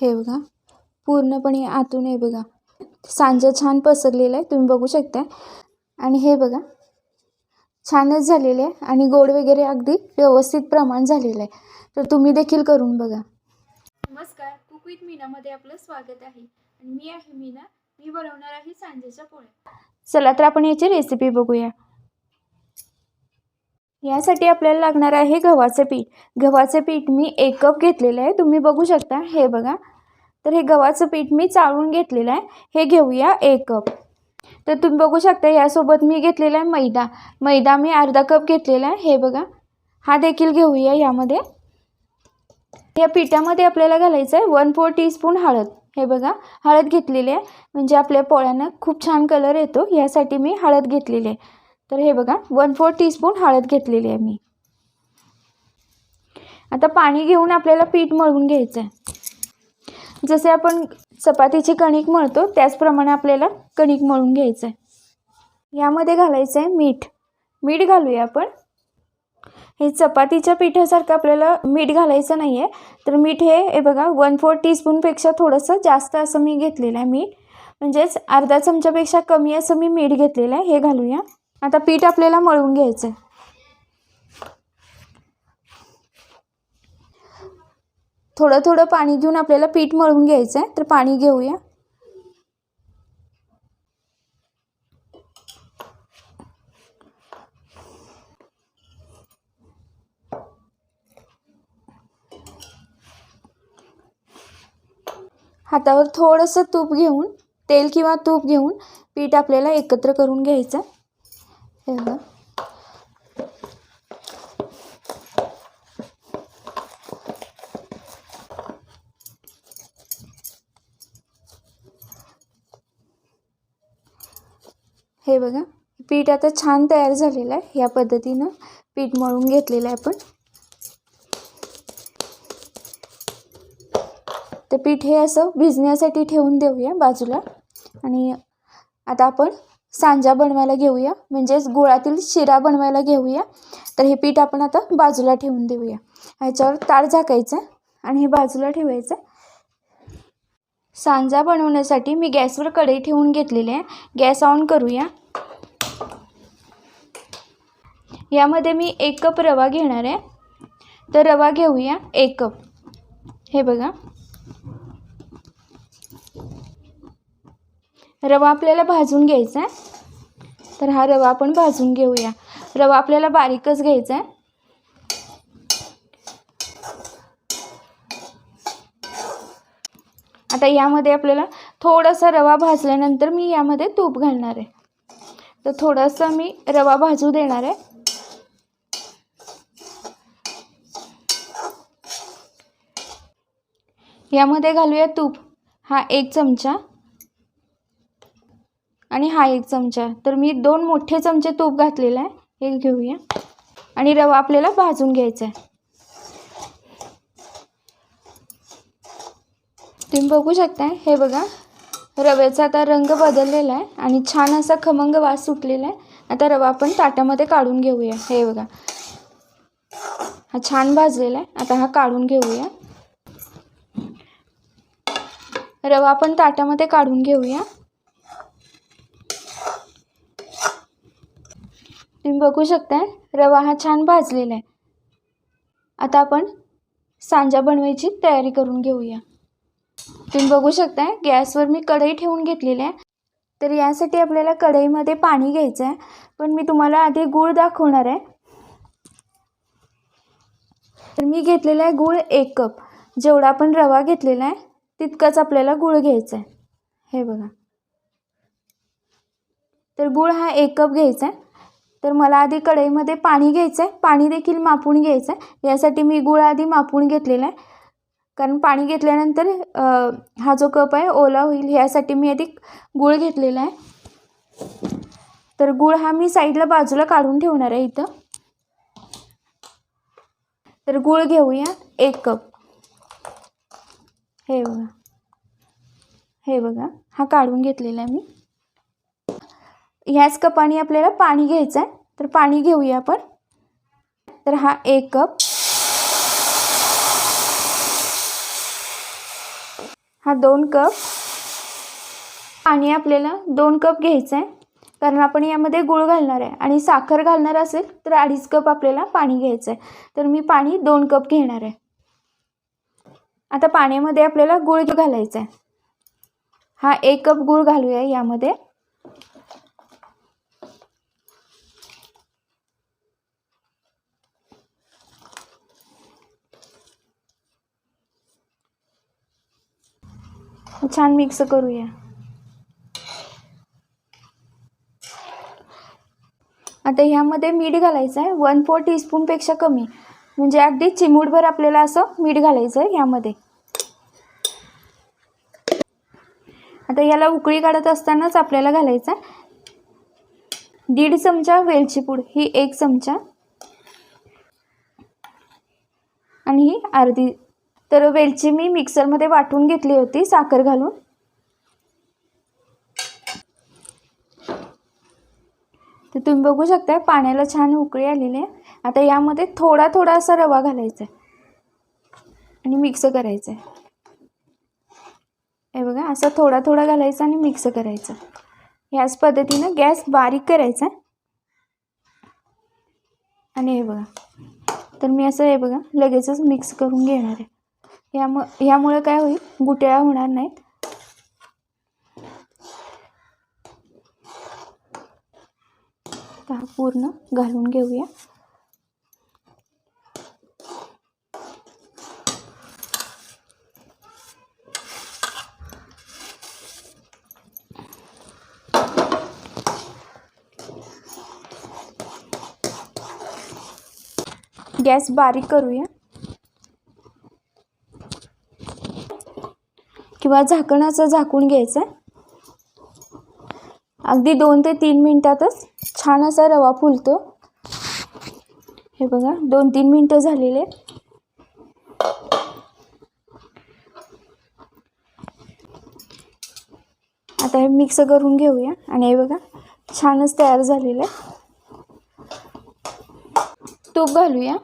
हे बघा पूर्णपणे आतून आहे बघा. सांजा छान पसरलेला आहे तुम्ही बघू शकता आणि हे बघा छानच झालेले आहे आणि गोड वगैरे अगदी व्यवस्थित प्रमाण झालेलं आहे. तर तुम्ही देखील करून बघा. नमस्कार कुक विथ मीनामध्ये आपलं स्वागत आहे. आणि मी आहे मीना मी बनवणार आहे सांजेच्या पोळ्या. चला तर आपण याची रेसिपी बघूया. यासाठी आपल्याला लागणार आहे गव्हाचं पीठ. गव्हाचं पीठ मी एक कप घेतलेलं आहे तुम्ही बघू शकता. हे बघा तर हे गव्हाचं पीठ मी चाळून घेतलेलं आहे. हे घेऊया एक कप. तर तुम्ही बघू शकता यासोबत मी घेतलेला आहे मैदा. मैदा मी अर्धा कप घेतलेला आहे. हे बघा. हा देखील घेऊया यामध्ये. या पिठामध्ये आपल्याला घालायचं आहे वन फोर टीस्पून हळद. हे बघा. हळद घेतलेली आहे. म्हणजे आपल्या पोळ्यांना खूप छान कलर येतो. यासाठी मी हळद घेतलेली आहे. तर हे बघा. वन फोर टीस्पून हळद घेतलेली आहे मी. आता पाणी घेऊन आपल्याला पीठ मळून घ्यायचं आहे. जसे आपण चपातीची कणिक मळतो त्याचप्रमाणे आपल्याला कणिक मळून घ्यायचं आहे यामध्ये घालायचं आहे मीठ. मीठ घालूया आपण. हे चपातीच्या पिठासारखं आपल्याला मीठ घालायचं नाही आहे तर मीठ हे हे बघा वन फोर टीस्पूनपेक्षा थोडंसं जास्त असं मी घेतलेलं आहे मीठ. म्हणजेच अर्धा चमच्यापेक्षा कमी असं मी मीठ घेतलेलं आहे. हे घालूया. आता पीठ आपल्याला मळून घ्यायचं आहे थोडं थोडं पाणी घेऊन आपल्याला पीठ मळून घ्यायचं आहे. तर पाणी घेऊया. हातावर थोडंसं तूप घेऊन तेल किंवा तूप घेऊन पीठ आपल्याला एकत्र करून घ्यायचं आहे. हे बघा पीठ आता छान तयार झालेलं आहे या पद्धतीनं. पीठ मळून घेतलेलं आहे आपण. ते पीठ हे असं भिजण्यासाठी ठेवून देऊया बाजूला. आणि आता आपण सांजा बनवायला घेऊया म्हणजेच गुळातील शिरा बनवायला घेऊया. तर हे पीठ आपण आता बाजूला ठेवून देऊया. ह्याच्यावर तार झाकायचं आणि हे बाजूला ठेवायचं. सांजा बनवण्यासाठी मी गॅसवर कढई ठेवून घेतलेली आहे. गॅस ऑन करूया. यामध्ये मी एक कप रवा घेणार आहे. तर रवा घेऊया एक कप. हे बघा. रवा आपल्याला भाजून घ्यायचा आहे. तर हा रवा आपण भाजून घेऊया. रवा आपल्याला बारीकच घ्यायचा आहे. आता यामध्ये आपल्याला थोडासा रवा भाजल्यानंतर मी यामध्ये तूप घालणार आहे. तर थोडासा मी रवा भाजू देणार आहे. यामध्ये घालूया तूप. हा एक चमचा. आणि हा एक चमचा. तर मी दोन मोठे चमचे तूप घातलेला आहे. हे घेऊया. आणि रवा आपल्याला भाजून घ्यायचा आहे. तुम्ही बघू शकता हे बघा. रव्याचा आता रंग बदललेला आहे आणि छान असा खमंग वास सुटलेला आहे. आता रवा आपण ताटामध्ये काढून घेऊया. हे बघा. हा छान भाजलेला आहे. आता हा काढून घेऊया. रवा आपण ताटामध्ये काढून घेऊया. तुम्ही बघू शकता रवा हा छान भाजलेला आहे. आता आपण सांजा बनवायची तयारी करून घेऊया. तुम्ही बघू शकता गॅसवर मी कढई ठेवून घेतलेली आहे. तर यासाठी आपल्याला कढईमध्ये पाणी घ्यायचं आहे पण मी तुम्हाला आधी गूळ दाखवणार आहे. तर मी घेतलेला आहे गूळ एक कप. जेवढा आपण रवा घेतलेला आहे तितकंच आपल्याला गूळ घ्यायचं आहे हे बघा. तर गूळ हा एक कप घ्यायचा आहे तर मला आधी कढईमध्ये पाणी घ्यायचं आहे पाणी देखील मापून घ्यायचं आहे यासाठी मी गूळ आधी मापून घेतलेला आहे. कारण पाणी घेतल्यानंतर हा जो कप आहे ओला होईल ह्यासाठी मी आधी गूळ घेतलेला आहे. तर गूळ हा मी साईडला बाजूला काढून ठेवणार आहे इथं. तर गूळ घेऊया एक कप. हे बघा. हे बघा हा काढून घेतलेला आहे मी. ह्याच कपाने आपल्याला पाणी घ्यायचं आहे तर पाणी घेऊया आपण. तर हा एक कप. हा दोन कप. पाणी आपल्याला दोन कप घ्यायचं आहे कारण आपण यामध्ये गुळ घालणार आहे आणि साखर घालणार असेल तर अडीच कप आपल्याला पाणी घ्यायचं आहे तर मी पाणी दोन कप घेणार आहे. आता पाण्यामध्ये आपल्याला गुळ घालायचा आहे हा एक कप गुळ घालूया यामध्ये. छान मिक्स करूया. आता ह्यामध्ये मीठ घालायचं आहे वन फोर टीस्पूनपेक्षा कमी. म्हणजे अगदी चिमूटभर आपल्याला असं मीठ घालायचं आहे ह्यामध्ये. आता ह्याला उकळी काढत असतानाच आपल्याला घालायचं आहे दीड चमचा वेलची पूड. ही एक चमचा. आणि ही अर्धी तर वेलची मी मिक्सरमध्ये वाटून घेतली होती साखर घालून. तर तुम्ही बघू शकता पाण्याला छान उकळी आलेली आहे. आता यामध्ये थोडा थोडा असा रवा घालायचा आहे. आणि मिक्स करायचं आहे. हे बघा असं थोडा थोडा घालायचा आणि मिक्स करायचा ह्याच पद्धतीनं गॅस बारीक करायचा आणि हे बघा तर मी असं हे बघा लगेचच मिक्स करून घेणार आहे. यामु ह्यामुळे काय होईल? गुटळ्या होणार नाहीत. हा पूर्ण घालून घेऊया. गॅस बारीक करूया. किंवा झाकणाचं झाकून घ्यायचं आहे. अगदी दोन ते तीन मिनटातच छान असा रवा फुलतो. हे बघा दोन तीन मिनटं झालेले आता हे मिक्स करून घेऊया आणि हे बघा छानच तयार झालेलं आहे. तूप घालूया.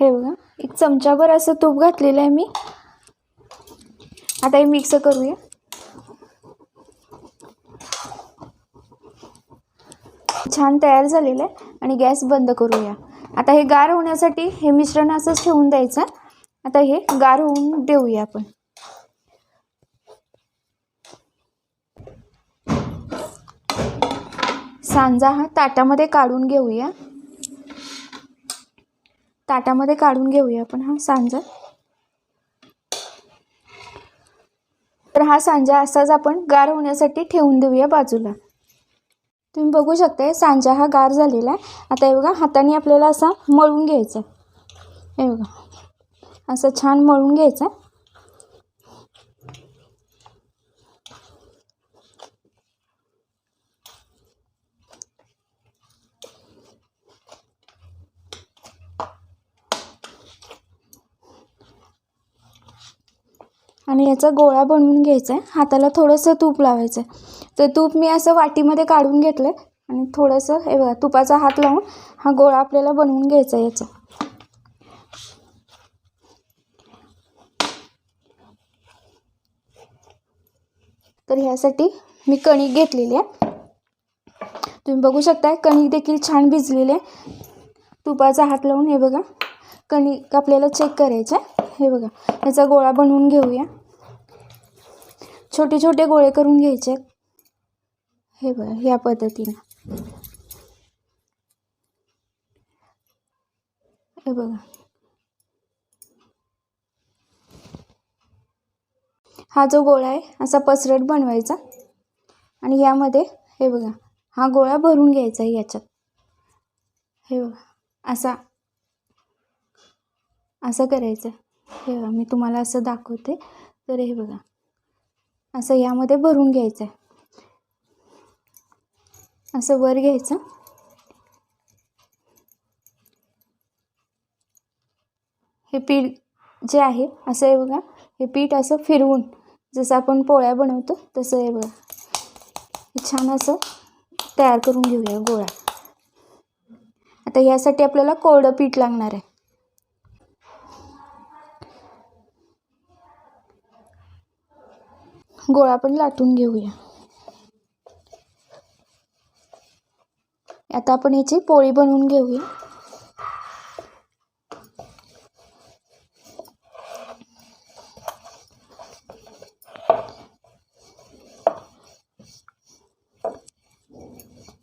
हे बघा एक चमचाभर असं तूप घातलेलं आहे मी. आता हे मिक्स करूया. छान तयार झालेलं आहे आणि गॅस बंद करूया. आता हे गार होण्यासाठी हे मिश्रण असंच ठेवून द्यायचं. आता हे गार होऊन देऊया आपण. सांजा हा ताटामध्ये काढून घेऊया. ताटामध्ये काढून घेऊया आपण हा सांजा. तर हा सांजा असाच आपण गार होण्यासाठी ठेवून देऊया बाजूला. तुम्ही बघू शकता सांजा हा गार झालेला आहे. आता हे बघा हाताने आपल्याला असा मळून घ्यायचा हे बघा असं छान मळून घ्यायचं आणि याचा गोळा बनवून घ्यायचा आहे हाताला थोडंसं तूप लावायचं आहे तर तूप मी असं वाटीमध्ये काढून घेतलं आहे आणि थोडंसं हे बघा तुपाचा हात लावून हा गोळा आपल्याला बनवून घ्यायचा आहे याचा. तर ह्यासाठी मी कणिक घेतलेली आहे. तुम्ही बघू शकता कणिक देखील छान भिजलेली आहे. तुपाचा हात लावून हे बघा कणिक आपल्याला चेक करायचं आहे हे बघा याचा गोळा बनवून घेऊया. छोटे छोटे गोळे करून घ्यायचे. हे बघा या पद्धतीनं. हे बघा. हा जो गोळा आहे असा पसरट बनवायचा. आणि यामध्ये हे बघा हा गोळा भरून घ्यायचा आहे याच्यात. हे बघा असा असं करायचं. हे बघा मी तुम्हाला असं दाखवते. तर हे बघा असं यामध्ये भरून घ्यायचं आहे असं वर घ्यायचं. हे पीठ जे आहे असं आहे बघा. हे पीठ असं फिरवून जसं आपण पोळ्या बनवतो तसं आहे बघा. हे छान असं तयार करून घेऊया गोळा. आता यासाठी आपल्याला कोरडं पीठ लागणार आहे. गोळा पण लाटून घेऊया. आता आपण याची पोळी बनवून घेऊया.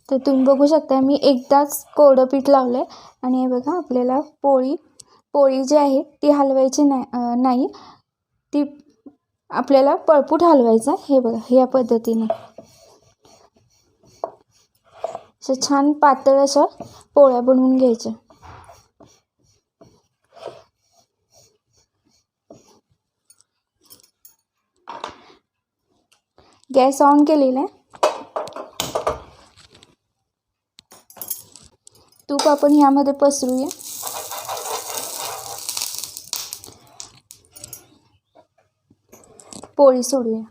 तर तुम्ही बघू शकता मी एकदाच कोरडं पीठ लावलं आहे आणि हे बघा आपल्याला पोळी पोळी जी आहे ती हलवायची नाही नाही. ती आपल्याला पळपूट हलवायचा हे बघा या पद्धतीने. असं छान पातळ असं पोळ्या बनवून घ्यायच्या गॅस ऑन केलेला आहे. तूप आपण ह्यामध्ये पसरूया. पोळी सोडूया.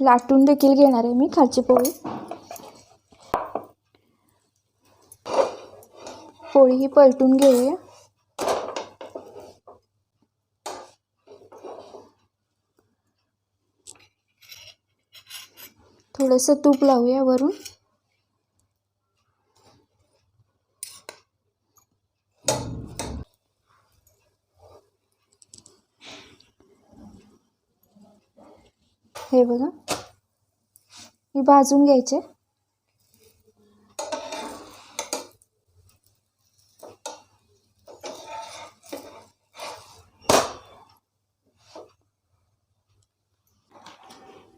लाटून देखील घेणार आहे मी खालची पोळी. पोळी ही पलटून घेऊया. थोडंसं तूप लावूया वरून. हे बघा. ही भाजून घ्यायचे.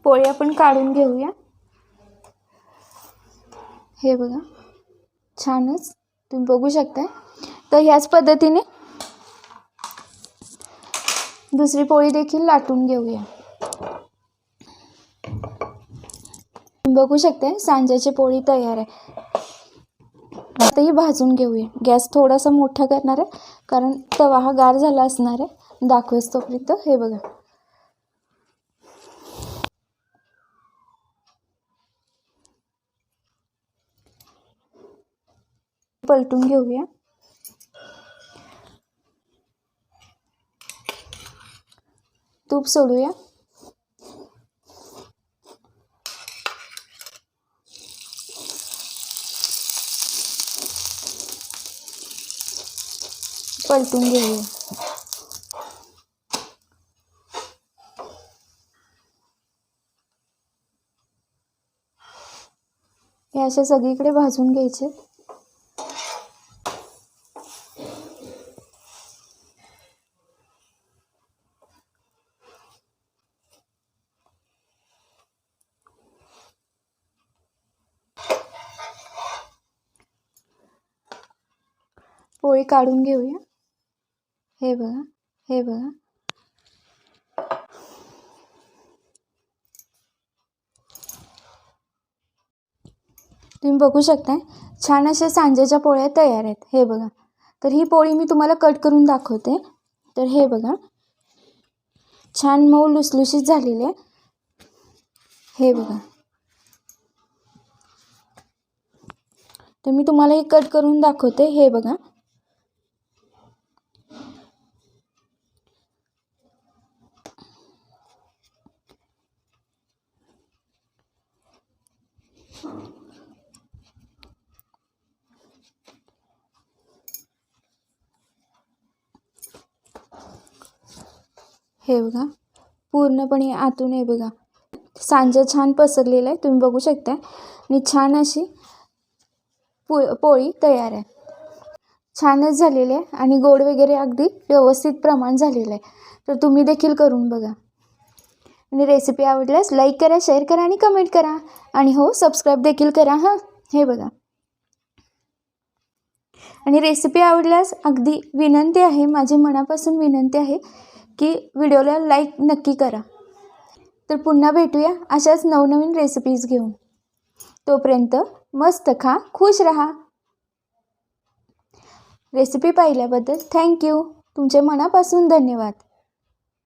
पोळी आपण काढून घेऊया. हे बघा. छानच. तुम्ही बघू शकता तर ह्याच पद्धतीने दुसरी पोळी देखील लाटून घेऊया. बघू शकते. सांज्याची पोळी तयार आहे. आता ही भाजून घेऊया. गॅस थोडासा मोठा करणार आहे. कारण तवा हा गार झाला असणार आहे. दाखवेस तोपर्यंत. हे बघा. पलटून घेऊया. तूप सोडूया. पलटून घेऊया हे असे भाजून पोळी काढून घेऊया। हे बघा हे बघा. तुम्ही बघू शकता छान अशा सांज्याच्या पोळ्या तयार आहेत. हे बघा. तर ही पोळी मी तुम्हाला कट करून दाखवते. तर हे बघा. छान मऊ लुसलुशीत झालेली आहे. हे बघा. तर मी तुम्हाला हे कट करून दाखवते. हे बघा. हे बघा पूर्णपणे आतून आहे बघा. सांजा छान पसरलेला आहे तुम्ही बघू शकता. आणि छान अशी पो पोळी तयार आहे. छानच झालेली आहे आणि गोड वगैरे अगदी व्यवस्थित प्रमाण झालेलं आहे. तर तुम्ही देखील करून बघा. आणि रेसिपी आवडल्यास लाईक करा शेअर करा आणि कमेंट करा. आणि हो सबस्क्राईब देखील करा हां. हे बघा. आणि रेसिपी आवडल्यास अगदी विनंती आहे माझी मनापासून विनंती आहे की व्हिडिओला लाईक नक्की करा. तर पुन्हा भेटूया अशाच नवनवीन रेसिपीज घेऊन. तोपर्यंत मस्त खा खुश रहा. रेसिपी पाहिल्याबद्दल थँक्यू तुमचे मनापासून धन्यवाद.